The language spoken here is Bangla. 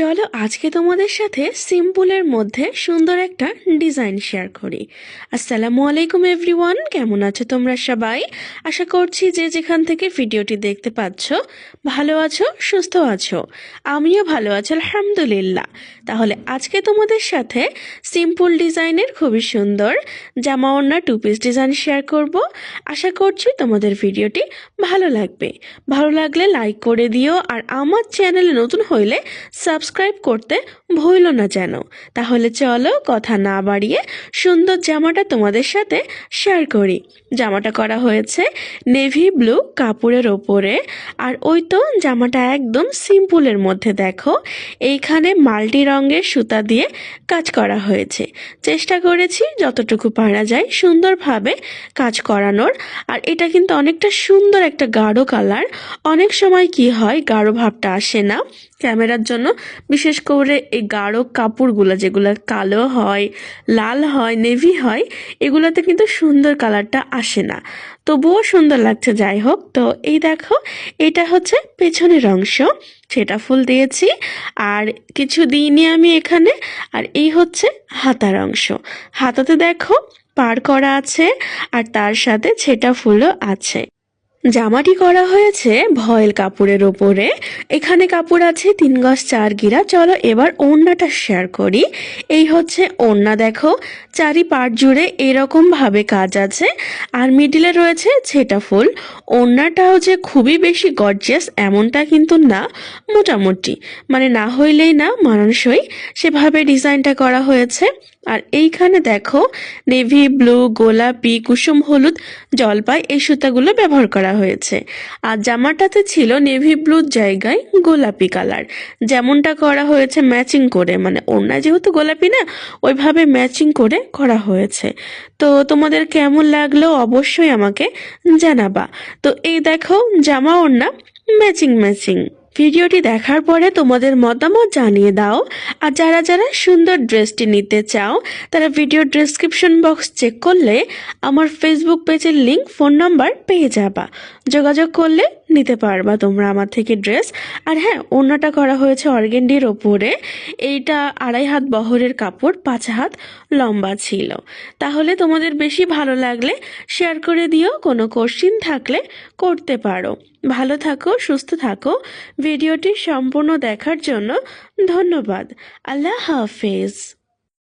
চলো আজকে তোমাদের সাথে সিম্পলের মধ্যে সুন্দর একটা ডিজাইন শেয়ার করি। আসসালামু আলাইকুম এভরিওয়ান, কেমন আছো তোমরা সবাই? আশা করছি যে যেখান থেকে ভিডিওটি দেখতে পাচ্ছ, ভালো আছো, সুস্থ আছো। আমিও ভালো আছি, আলহামদুলিল্লাহ। তাহলে আজকে তোমাদের সাথে সিম্পল ডিজাইনের খুবই সুন্দর জামা ওড়না টু পিস ডিজাইন শেয়ার করব। আশা করছি তোমাদের ভিডিওটি ভালো লাগবে। ভালো লাগলে লাইক করে দিও, আর আমার চ্যানেলে নতুন হইলে সাবস্ক্রাইব করতে ভুলো না যেন। তাহলে চলো কথা না বাড়িয়ে সুন্দর জামাটা তোমাদের সাথে শেয়ার করি। জামাটা করা হয়েছে নেভি ব্লু কাপড়ের ওপরে। আর ওই তো জামাটা একদম সিম্পলের মধ্যে দেখো। এইখানে মাল্টি রঙের সুতা দিয়ে কাজ করা হয়েছে। চেষ্টা করেছি যতটুকু পারা যায় সুন্দরভাবে কাজ করানোর। আর এটা কিন্তু অনেকটা সুন্দর একটা গাঢ় কালার অনেক সময় কি হয় গাঢ় ভাবটা আসে না। ক্যামেরার জন্য। বিশেষ করে এই গাঢ় কাপড়গুলো যেগুলো কালো হয়, লাল হয়, নেভি হয়, এগুলোতে কিন্তু সুন্দর কালারটা আসে না। তবুও সুন্দর লাগছে, যাই হোক। তো এই দেখো, এটা হচ্ছে পেছনের অংশ। সেটা ফুল দিয়েছি। আর কিছু দিইনি আমি এখানে। আর এই হচ্ছে হাতার অংশ। হাতাতে দেখো, পার করা আছে। আর তার সাথে ছেটা ফুলও আছে। জামাটি করা হয়েছে ভয়েল কাপড়ের ওপরে। এখানে কাপড় আছে তিন গজ চার গিরা। চলো এবার ওড়নাটা শেয়ার করি। এই হচ্ছে ওড়না, দেখো। চারি পাট জুড়ে এরকম ভাবে কাজ আছে। আর মিডিলে রয়েছে ছেটা ফুল। ওড়নাটাও যে খুবই বেশি গর্জিয়াস এমনটা কিন্তু না, মোটামুটি। মানে না হইলেই না, মানানসই। সেভাবে ডিজাইনটা করা হয়েছে। আর এইখানে দেখো, নেভি, ব্লু, গোলাপি, কুসুম, হলুদ, জলপাই এই সুতাগুলো ব্যবহার করা হয়েছে। আর জামাটাতে ছিল নেভি ব্লুর জায়গায় গোলাপি কালার। যেমনটা করা হয়েছে ম্যাচিং করে মানে ওড়না যেহেতু গোলাপি না, ওইভাবে ম্যাচিং করে করা হয়েছে। তো তোমাদের কেমন লাগল অবশ্যই আমাকে জানাবা। তো এই দেখো, জামা ওড়না ম্যাচিং ম্যাচিং। ভিডিওটি দেখার পরে তোমাদের মতামত জানিয়ে দাও। আর যারা যারা সুন্দর ড্রেসটি নিতে চাও, তারা ভিডিও ডেসক্রিপশন বক্স চেক করলে আমার ফেসবুক পেজের লিংক ফোন নাম্বার পেয়ে যাবা। যোগাযোগ করলে নিতে পারবা তোমরা আমার থেকে ড্রেস। আর হ্যাঁ অন্যটা করা হয়েছে অর্গেন্ডির ওপরে। এইটা আড়াই হাত বহরের কাপড়, পাঁচ হাত লম্বা ছিল। তাহলে তোমাদের বেশি ভালো লাগলে শেয়ার করে দিও, কোনো কোশ্চিন থাকলে করতে পারো। ভালো থাকো, সুস্থ থাকো। ভিডিওটি সম্পূর্ণ দেখার জন্য ধন্যবাদ। আল্লাহ হাফেজ।